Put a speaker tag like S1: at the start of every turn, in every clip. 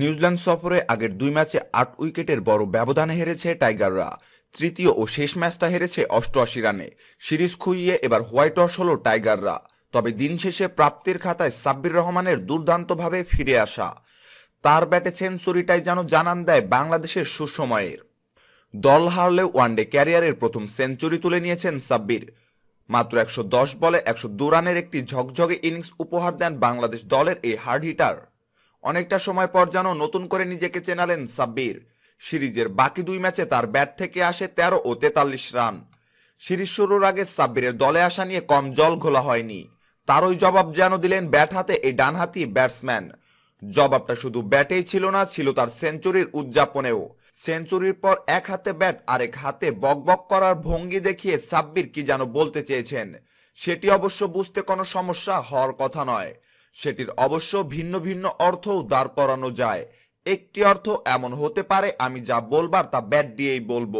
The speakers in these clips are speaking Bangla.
S1: নিউজিল্যান্ড সফরে আগের দুই ম্যাচে আট উইকেটের বড় ব্যবধানে হেরেছে টাইগাররা। তৃতীয় ও শেষ ম্যাচটা হেরেছে অষ্টআশি রানে। সিরিজ খুইয়ে এবার হোয়াইট ওয়াশ হল টাইগাররা। তবে দিন শেষে প্রাপ্তির খাতায় সাব্বির রহমানের দুর্দান্তভাবে ফিরে আসা। তার ব্যাটে সেঞ্চুরিটাই যেন জানান দেয় বাংলাদেশের সুসময়ের। দল হারলেও ওয়ানডে ক্যারিয়ারের প্রথম সেঞ্চুরি তুলে নিয়েছেন সাব্বির। মাত্র একশো দশ বলে একশো রানের একটি ঝকঝকে ইনিংস উপহার দেন বাংলাদেশ দলের এই হার্ড হিটার। অনেকটা সময় পর যেন নতুন করে নিজেকে চেনালেন সাব্বির। সিরিজের বাকি দুই ম্যাচে তার ব্যাট থেকে আসে তেরো ও তেতাল্লিশ রান। সিরিজ শুরুর আগে সাব্বিরের দলে আসা নিয়ে কম জল ঘোলা হয়নি। তারই জবাব যেন দিলেন ব্যাট হাতে এই ডানহাতি ব্যাটসম্যান। জবাবটা শুধু ব্যাটেই ছিল না, ছিল তার সেঞ্চুরির উদযাপনেও। সেঞ্চুরির পর এক হাতে ব্যাট, আরেক হাতে বকবক করার ভঙ্গি দেখিয়ে সাব্বির কি যেন বলতে চেয়েছেন, সেটি অবশ্য বুঝতে কোনো সমস্যা হওয়ার কথা নয়। সেটির অবশ্য ভিন্ন ভিন্ন অর্থও দাঁড় করানো যায়। একটি অর্থ এমন হতে পারে, আমি যা বলবার তা ব্যাট দিয়েই বলব।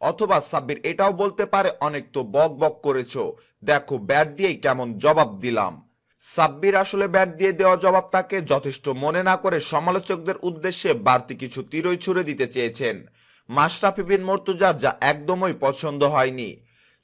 S1: অথবা সাব্বির, এটাও বলতে পারে, অনেক তো বক বক করেছ। দেখো, ব্যাট দিয়েই কেমন জবাব দিলাম। সাব্বির আসলে ব্যাট দিয়ে দেওয়া জবাবটাকে যথেষ্ট মনে না করে সমালোচকদের উদ্দেশ্যে বাড়তি কিছু তীরই ছুড়ে দিতে চেয়েছেন। মাশরাফি বিন মর্তুজার যা একদমই পছন্দ হয়নি।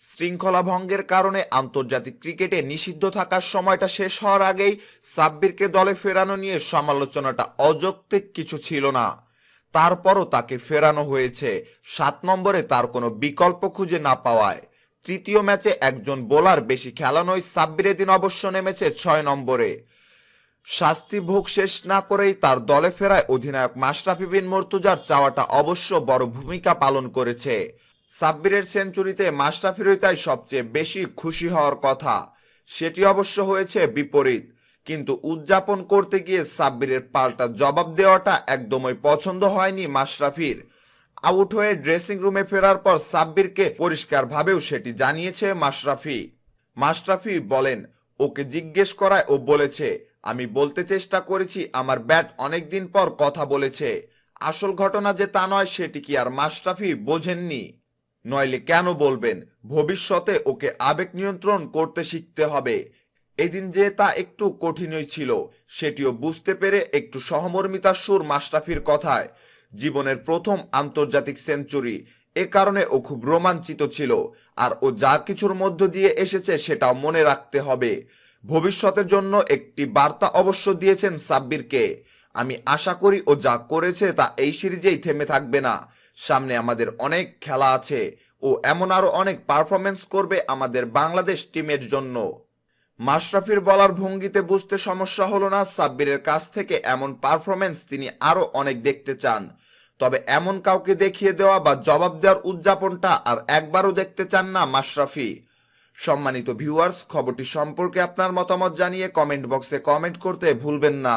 S1: শৃঙ্খলা ভঙ্গের কারণে আন্তর্জাতিক ক্রিকেটে নিষিদ্ধ থাকার সময়টা শেষ হওয়ার আগেই সাব্বিরকে দলে ফেরানো নিয়ে সমালোচনাটা অযৌক্তিক কিছু ছিল না। তারপরও তাকে ফেরানো হয়েছে। সাত নম্বরে তার কোনো বিকল্প খুঁজে না পাওয়ায়। তৃতীয় ম্যাচে একজন বোলার বেশি খেলানোই সাব্বিরের দিন অবশ্য নেমেছে ছয় নম্বরে। শাস্তি ভোগ শেষ না করেই তার দলে ফেরায় অধিনায়ক মাশরাফি বিন মর্তুজার চাওয়াটা অবশ্য বড় ভূমিকা পালন করেছে। সাব্বিরের সেঞ্চুরিতে মাশরাফিরই তাই সবচেয়ে বেশি খুশি হওয়ার কথা। সেটি অবশ্য হয়েছে বিপরীত। কিন্তু উদযাপন করতে গিয়ে সাব্বিরের পাল্টা জবাব দেওয়াটা একদমই পছন্দ হয়নি মাশরাফির। আউট হয়ে ড্রেসিং রুমে ফেরার পর সাব্বিরকে পরিষ্কারভাবেও সেটি জানিয়েছে মাশরাফি। মাশরাফি বলেন, ওকে জিজ্ঞেস করায় ও বলেছে, আমি বলতে চেষ্টা করেছি, আমার ব্যাট অনেকদিন পর কথা বলেছে। আসল ঘটনা যে তা নয়, সেটি কি আর মাশরাফি বোঝেননি? নইলে কেন বলবেন, ভবিষ্যতে ওকে আবেগ নিয়ন্ত্রণ করতে শিখতে হবে। এদিন যে তা একটু কঠিনই ছিল, সেটিও বুঝতে পেরে একটু সহমর্মিতার সুর মাশরাফির কথায়, জীবনের প্রথম আন্তর্জাতিক সেঞ্চুরি। এ কারণে ও খুব রোমাঞ্চিত ছিল, আর ও যা কিছুর মধ্য দিয়ে এসেছে সেটাও মনে রাখতে হবে। ভবিষ্যতের জন্য একটি বার্তা অবশ্য দিয়েছেন সাব্বিরকে, আমি আশা করি ও যা করেছে তা এই সিরিজেই থেমে থাকবে না। সামনে আমাদের অনেক খেলা আছে ও এমন আরও অনেক পারফরমেন্স করবে আমাদের বাংলাদেশ টিমের জন্য। মাশরাফির বলার ভঙ্গিতে বুঝতে সমস্যা হলো না, সাব্বিরের কাছ থেকে এমন পারফরমেন্স তিনি আরও অনেক দেখতে চান। তবে এমন কাউকে দেখিয়ে দেওয়া বা জবাব দেওয়ার উদযাপনটা আর একবারও দেখতে চান না মাশরাফি। সম্মানিত ভিউয়ার্স খবরটি সম্পর্কে আপনার মতামত জানিয়ে কমেন্ট বক্সে কমেন্ট করতে ভুলবেন না।